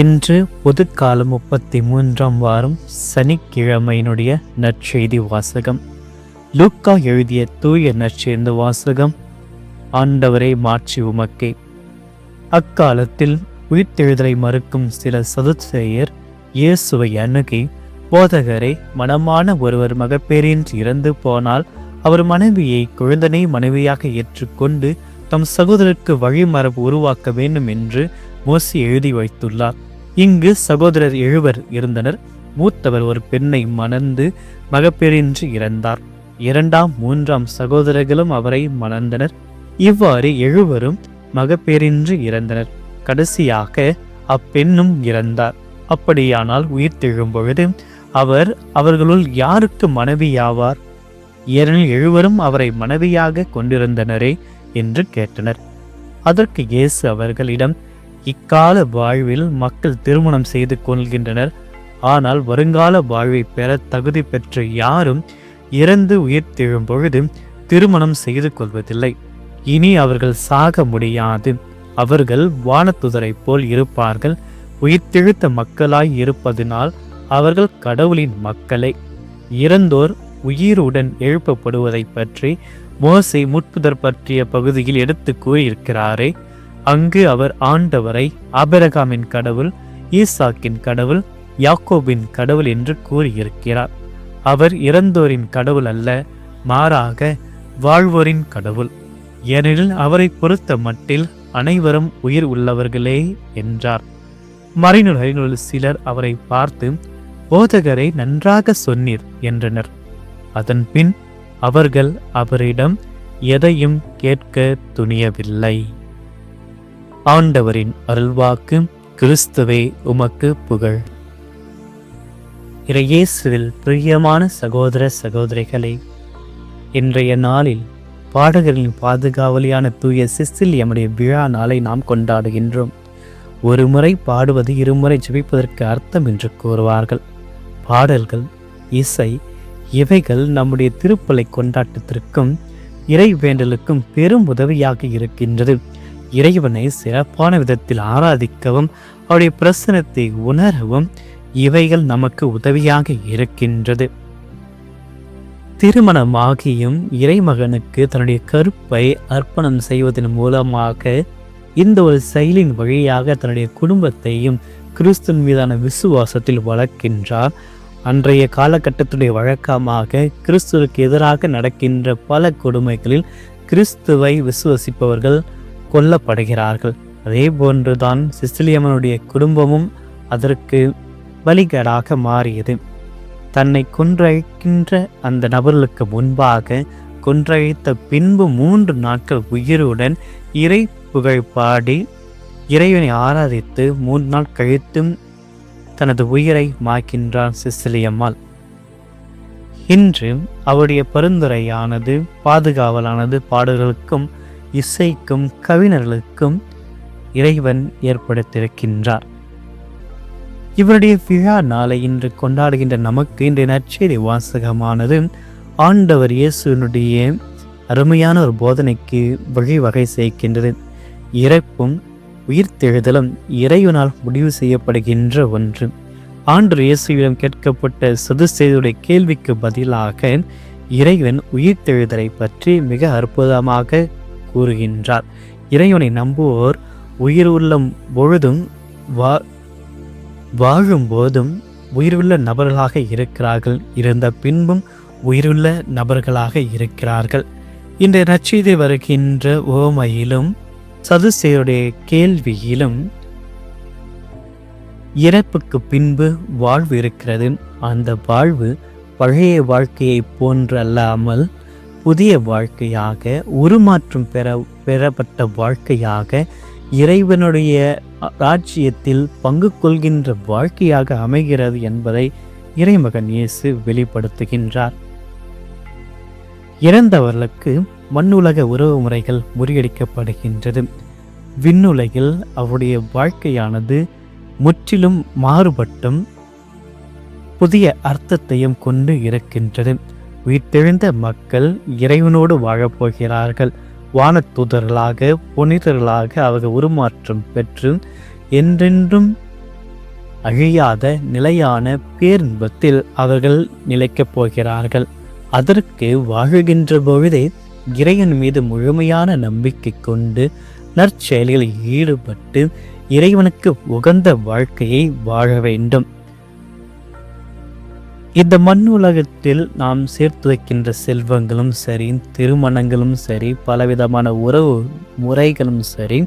இன்று பொதுக்காலம் முப்பத்தி மூன்றாம் வாரம் சனிக்கிழமையினுடைய நற்செய்தி வாசகம். லூக்கா எழுதிய தூய நற்செய்தி வாசகம் ஆண்டவரை மாற்றி உமக்கே. அக்காலத்தில் உயிர்த்தெழுதலை மறுக்கும் சில சதுசேயர் இயேசுவை அணுகி போதகரை மனமான ஒருவர் மகப்பேரின்றி இறந்து போனால் அவர் மனைவியை குழந்தனை மனைவியாக ஏற்றுக்கொண்டு தம் சகோதரருக்கு வழிமரபு உருவாக்க வேண்டும் என்று மோசி எழுதி வைத்துள்ளார். இங்கு சகோதரர் எழுவர் இருந்தனர். மூத்தவர் ஒரு பெண்ணை மணந்து மகப்பேறின்றி இறந்தார். இரண்டாம் மூன்றாம் சகோதரர்களும் அவரை மணந்தனர். இவ்வாறு எழுவரும் மகப்பேறின்றி இறந்தனர். கடைசியாக அப்பெண்ணும் இறந்தார். அப்படியானால் உயிர் தெழும்பொழுது அவர் அவர்களுள் யாருக்கு மனைவியாவார்? ஏனெனில் எழுவரும் அவரை மனைவியாக கொண்டிருந்தனரே என்று கேட்டனர். அதற்கு இயேசு அவர்களிடம் இக்கால வாழ்வில் மக்கள் திருமணம் செய்து கொள்கின்றனர். ஆனால் வருங்கால வாழ்வை பெற தகுதி பெற்ற யாரும் இறந்து உயிர் தெழும் பொழுது திருமணம் செய்து கொள்வதில்லை. இனி அவர்கள் சாக முடியாது. அவர்கள் வானத்துதரைப் போல் இருப்பார்கள். உயிர்த்தெழுத்த மக்களாய் இருப்பதினால் அவர்கள் கடவுளின் மக்களே. இறந்தோர் உயிருடன் எழுப்பப்படுவதை பற்றி மோசை முற்புதர் பற்றிய பகுதியில் எடுத்து கூறியிருக்கிறாரே. அங்கு அவர் ஆண்டவரை ஆபரகாமின் கடவுள் ஈசாக்கின் கடவுள் யாக்கோபின் கடவுள் என்று கூறியிருக்கிறார். அவர் இறந்தோரின் கடவுள் அல்ல மாறாக வாழ்வோரின் கடவுள். ஏனெனில் அவரை பொறுத்த மட்டில் அனைவரும் உயிர் உள்ளவர்களே என்றார். மறைநூல் சிலர் அவரை பார்த்து போதகரை நன்றாக சொன்னீர் என்றனர். அதன் பின் அவர்கள் அவரிடம் எதையும் கேட்க துணியவில்லை. ஆண்டவரின் அருள்வாக்கு கிறிஸ்துவே உமக்கு புகழ். இறையேசுவில் பிரியமான சகோதர சகோதரிகளே இன்றைய நாளில் பாடகரின் பாதுகாவலியான தூய சிஸ்தில் எம்முடைய விழா நாளை நாம் கொண்டாடுகின்றோம். ஒரு முறை பாடுவது இருமுறை ஜெபிப்பதற்கு அர்த்தம் என்று கூறுவார்கள். பாடல்கள் இசை இவைகள் நம்முடைய திருப்பலை கொண்டாட்டத்திற்கும் இறை வேண்டலுக்கும் பெரும் உதவியாக இருக்கின்றது. இறைவனை சிறப்பான விதத்தில் ஆராதிக்கவும் அவருடைய பிரசனத்தை உணரவும் இவைகள் நமக்கு உதவியாக இருக்கின்றது. திருமணமாகியும் இறைமகனுக்கு தன்னுடைய கருப்பை அர்ப்பணம் செய்வதன் மூலமாக இந்த ஒரு செயலின் வழியாக தன்னுடைய குடும்பத்தையும் கிறிஸ்துவின் மீதான விசுவாசத்தில் வளர்க்கின்றார். அன்றைய காலகட்டத்துடைய வழக்கமாக கிறிஸ்துவுக்கு எதிராக நடக்கின்ற பல கொடுமைகளில் கிறிஸ்துவை விசுவசிப்பவர்கள் கொல்லப்படுகிறார்கள். அதே போன்றுதான் சிசிலியம்மனுடைய குடும்பமும் அதற்கு வழிகேடாக மாறியது. தன்னை கொன்றழைக்கின்ற அந்த நபர்களுக்கு முன்பாக கொன்றழைத்த பின்பு மூன்று நாட்கள் உயிருடன் இறை புகழ் பாடி இறைவனை ஆராதித்து மூன்று நாள் கழித்தும் தனது உயிரை மாய்க்கின்றார் சிசிலியம்மாள். இன்று அவருடைய பரிந்துரையானது பாதுகாவலானது பாடல்களுக்கும் இசைக்கும் கவிஞர்களுக்கும் இறைவன் ஏற்படுத்தியிருக்கின்றார். இவருடைய விழா நாளை இன்று கொண்டாடுகின்ற நமக்கு இன்றைய நற்செய்தி வாசகமானது ஆண்டவர் இயேசுனுடைய அருமையான ஒரு போதனைக்கு வழிவகை செய்கின்றது. இறப்பும் உயிர்த்தெழுதலும் இறைவனால் முடிவு செய்யப்படுகின்ற ஒன்று. ஆண்டு இயேசுவிடம் கேட்கப்பட்ட சதுசெய்தியுடைய கேள்விக்கு பதிலாக இறைவன் உயிர்த்தெழுதலை பற்றி மிக அற்புதமாக கூறுகின்றார். இறைவனை நம்புவோர் உயிர் உள்ள பொழுதும் வா வாழும்போதும் உயிருள்ள நபர்களாக இருக்கிறார்கள். இருந்த பின்பும் உயிருள்ள நபர்களாக இருக்கிறார்கள். இந்த நச்செய்தி வருகின்ற ஓமையிலும் சதுசேருடைய கேள்வியிலும் இறப்புக்கு பின்பு வாழ்வு இருக்கிறது. அந்த வாழ்வு பழைய வாழ்க்கையை போன்றல்லாமல் புதிய வாழ்க்கையாக உருமாற்றம் பெற பெறப்பட்ட வாழ்க்கையாக இறைவனுடைய ராஜ்யத்தில் பங்கு கொள்கின்ற வாழ்க்கையாக அமைகிறது என்பதை இறைமகன் இயேசு வெளிப்படுத்துகின்றார். இறந்தவர்களுக்கு மண்ணுலக உறவு முறைகள் முறியடிக்கப்படுகின்றது. விண்ணுலகில் அவருடைய வாழ்க்கையானது முற்றிலும் மாறுபட்டும் புதிய அர்த்தத்தையும் கொண்டு இருக்கின்றது. உயிர்த்தெழுந்த மக்கள் இறைவனோடு வாழப்போகிறார்கள் வானத்தூதர்களாக புனிதர்களாக அவர்கள் உருமாற்றம் பெற்று என்றென்றும் அழியாத நிலையான பேரின்பத்தில் அவர்கள் நிலைக்கப் போகிறார்கள். அதற்கு வாழுகின்ற பொழுதே இறைவன் மீது முழுமையான நம்பிக்கை கொண்டு நற்செயல்களில் ஈடுபட்டு இறைவனுக்கு உகந்த வாழ்க்கையை வாழ வேண்டும். இந்த மண் உலகத்தில் நாம் சேர்த்து வைக்கின்ற செல்வங்களும் சரி திருமணங்களும் சரி பலவிதமான உறவு முறைகளும் சரி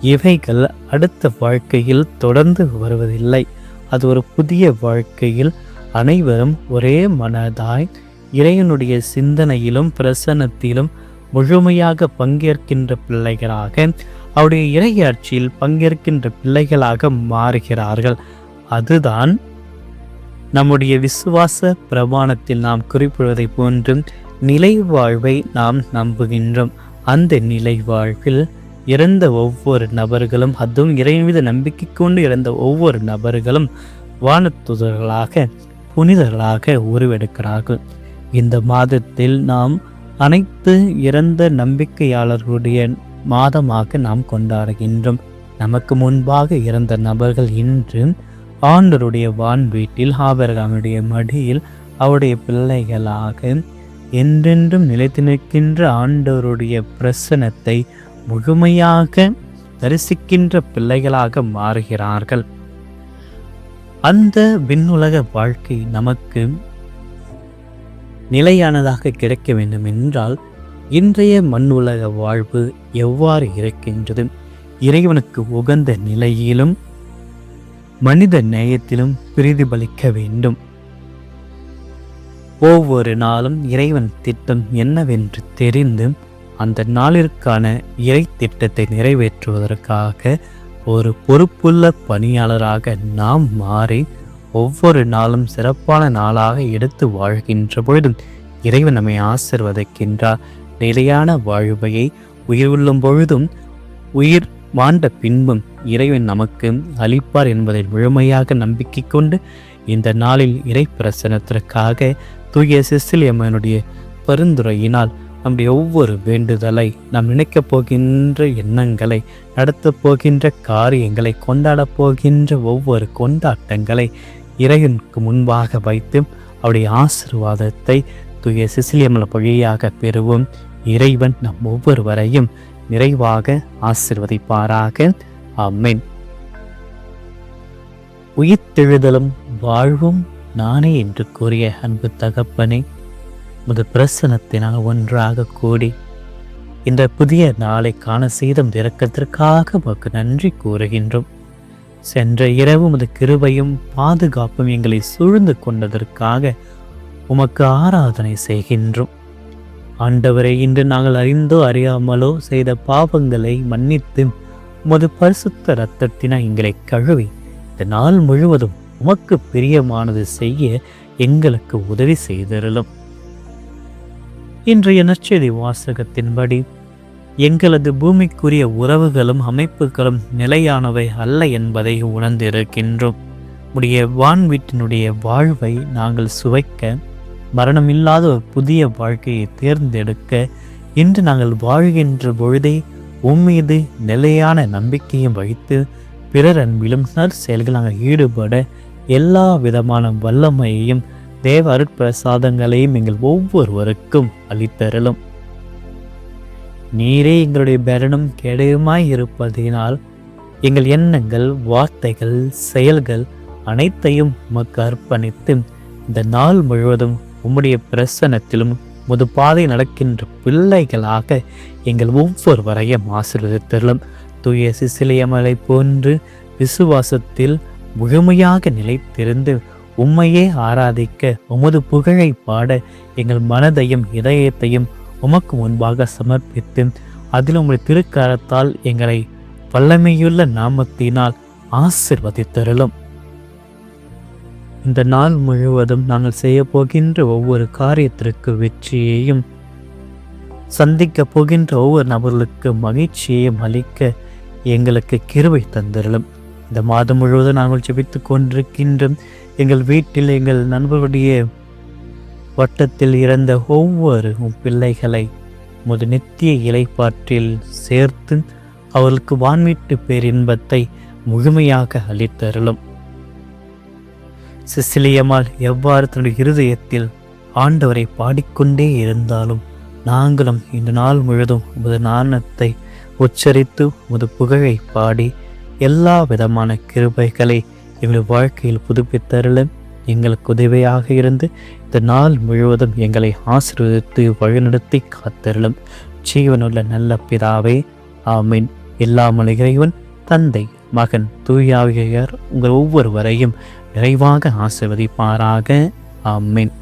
இவைகள் அடுத்த வாழ்க்கையில் தொடர்ந்து வருவதில்லை. அது ஒரு புதிய வாழ்க்கையில் அனைவரும் ஒரே மனதாய் இறைவனுடைய சிந்தனையிலும் பிரசன்னத்திலும் முழுமையாக பங்கேற்கின்ற பிள்ளைகளாக அவருடைய இறையாட்சியில் பங்கேற்கின்ற பிள்ளைகளாக மாறுகிறார்கள். அதுதான் நம்முடைய விசுவாச பிரமாணத்தில் நாம் குறிப்பிடுவதை போன்றும் நிலை வாழ்வை நாம் நம்புகின்றோம். அந்த நிலை வாழ்வில் இறந்த ஒவ்வொரு நபர்களும் அதுவும் இறை மீது நம்பிக்கை கொண்டு இறந்த ஒவ்வொரு நபர்களும் வானத்துதர்களாக புனிதர்களாக உருவெடுக்கிறார்கள். இந்த மாதத்தில் நாம் அனைத்து இறந்த நம்பிக்கையாளர்களுடைய மாதமாக நாம் கொண்டாடுகின்றோம். நமக்கு முன்பாக இறந்த நபர்கள் இன்று ஆண்டருடைய வான் வீட்டில் ஆபரகாமுடைய மடியில் அவருடைய பிள்ளைகளாக என்றென்றும் நிலைத்து நிற்கின்ற ஆண்டவருடைய பிரசனத்தை முழுமையாக தரிசிக்கின்ற பிள்ளைகளாக மாறுகிறார்கள். அந்த விண்ணுலக வாழ்க்கை நமக்கு நிலையானதாக கிடைக்க வேண்டும் என்றால் இன்றைய மண்ணுலக வாழ்வு எவ்வாறு இருக்கின்றது? இறைவனுக்கு உகந்த நிலையிலும் மனித நேயத்திலும் பிரதிபலிக்க வேண்டும். ஒவ்வொரு நாளும் இறைவன் திட்டம் என்னவென்று தெரிந்து அந்த நாளிற்கான இறை திட்டத்தை நிறைவேற்றுவதற்காக ஒரு பொறுப்புள்ள பணியாளராக நாம் மாறி ஒவ்வொரு நாளும் சிறப்பான நாளாக எடுத்து வாழ்கின்ற பொழுதும் இறைவன் நம்மை ஆசிர்வதிக்கின்றார். நிலையான வாழ்வையை உயிர் உள்ளும் பொழுதும் உயிர் வாண்ட பின்பும் இறைவன் நமக்கு அளிப்பார் என்பதை முழுமையாக நம்பிக்கை கொண்டு இந்த நாளில் இறை பிரசனத்திற்காக தூய சிசிலியம்மனுடைய பரிந்துரையினால் நம்முடைய ஒவ்வொரு வேண்டுதலை நாம் நினைக்கப் போகின்ற எண்ணங்களை நடத்தப் போகின்ற காரியங்களை கொண்டாடப் போகின்ற ஒவ்வொரு கொண்டாட்டங்களை இறைவனுக்கு முன்பாக வைத்து அவருடைய ஆசிர்வாதத்தை தூய சிசிலியம்மன் வழியாக பெறுவோம். இறைவன் நம் ஒவ்வொருவரையும் நிறைவாக ஆசிர்வதிப்பாராக. அம்மின் உயிர்த்தெழுதலும் வாழ்வும் நானே என்று கூறிய அன்பு தகப்பனே முது பிரசனத்தினால் ஒன்றாக கூடி இந்த புதிய நாளை காண செய்தும் திறக்கத்திற்காக உமக்கு நன்றி கூறுகின்றோம். சென்ற இரவு முது கிருபையும் பாதுகாப்பும் எங்களை சூழ்ந்து கொண்டதற்காக உமக்கு ஆராதனை செய்கின்றோம். ஆண்டவரை இன்று நாங்கள் அறிந்தோ அறியாமலோ செய்த பாவங்களை மன்னித்து உமது பரிசுத்த இரத்தத்தினால் எங்களை கழுவி இந்த நாள் முழுவதும் உமக்கு பிரியமானது செய்ய எங்களுக்கு உதவி செய்திருளும். இன்றைய நச்செய்தி வாசகத்தின்படி எங்களது பூமிக்குரிய உறவுகளும் அமைப்புகளும் நிலையானவை அல்ல என்பதை உணர்ந்திருக்கின்றோம். உடைய வான்வீட்டினுடைய வாழ்வை நாங்கள் சுவைக்க மரணம் இல்லாத ஒரு புதிய வாழ்க்கையை தேர்ந்தெடுக்க இன்று நாங்கள் வாழ்கின்ற பொழுதே உம்மீது நிலையான நம்பிக்கையும் வைத்து பிறர் அன்பிலும் நற்செயல்கள் நாங்கள் ஈடுபட எல்லா விதமான வல்லமையையும் தேவ அருட்பிரசாதங்களையும் எங்கள் ஒவ்வொருவருக்கும் அளித்தரலும் நீரே எங்களுடைய பரணம் கேடயமாய் இருப்பதினால் எங்கள் எண்ணங்கள் வார்த்தைகள் செயல்கள் அனைத்தையும் உமக்கு அர்ப்பணித்து இந்த நாள் முழுவதும் உம்முடைய பிரசனத்திலும் முது பாதை நடக்கின்ற பிள்ளைகளாக எங்கள் ஒவ்வொருவரையும் ஆசீர்வதித்தருளும். தூய சிசிலியமலை போன்று விசுவாசத்தில் முழுமையாக நிலைத்திருந்து உம்மையே ஆராதிக்க உமது புகழை பாட எங்கள் மனதையும் இதயத்தையும் உமக்கு முன்பாக சமர்ப்பித்து அதில் உங்கள் திருக்கரத்தால் எங்களை வல்லமையுள்ள நாமத்தினால் ஆசிர்வதித்தருளும். இந்த நாள் முழுவதும் நாங்கள் செய்ய போகின்ற ஒவ்வொரு காரியத்திற்கு வெற்றியையும் சந்திக்க போகின்ற ஒவ்வொரு நபர்களுக்கு மகிழ்ச்சியையும் அளிக்க எங்களுக்கு கிருவை தந்திரலும் இந்த மாதம் முழுவதும் நாங்கள் ஜெபித்து கொண்டிருக்கின்றோம். எங்கள் வீட்டில் எங்கள் நண்பர்களுடைய வட்டத்தில் இறந்த ஒவ்வொரு பிள்ளைகளை முது நித்திய இலைப்பாற்றில் சேர்த்து அவர்களுக்கு வான்வீட்டு பேரின்பத்தை முழுமையாக அளித்தருளும். சிசிலியம்மாள் எவ்வாறு தன்னுடைய இருதயத்தில் ஆண்டவரை பாடிக்கொண்டே இருந்தாலும் நாங்களும் இந்த நாள் முழுதும் உமது நாணத்தை உச்சரித்து உமது புகழை பாடி எல்லா விதமான கிருபைகளை எங்கள் வாழ்க்கையில் புதுப்பித்தருளும் எங்களுக்கு உதவியாக இருந்து இந்த நாள் முழுவதும் எங்களை ஆசீர்வதித்து வழிநடத்தி காத்தருளும். ஜீவனுள்ள நல்ல பிதாவே ஆமீன். எல்லா இறைவன் தந்தை மகன் தூயாவியர் உங்கள் ஒவ்வொருவரையும் நிறைவாக ஆசிர்வதிப்பாராக. ஆமீன்.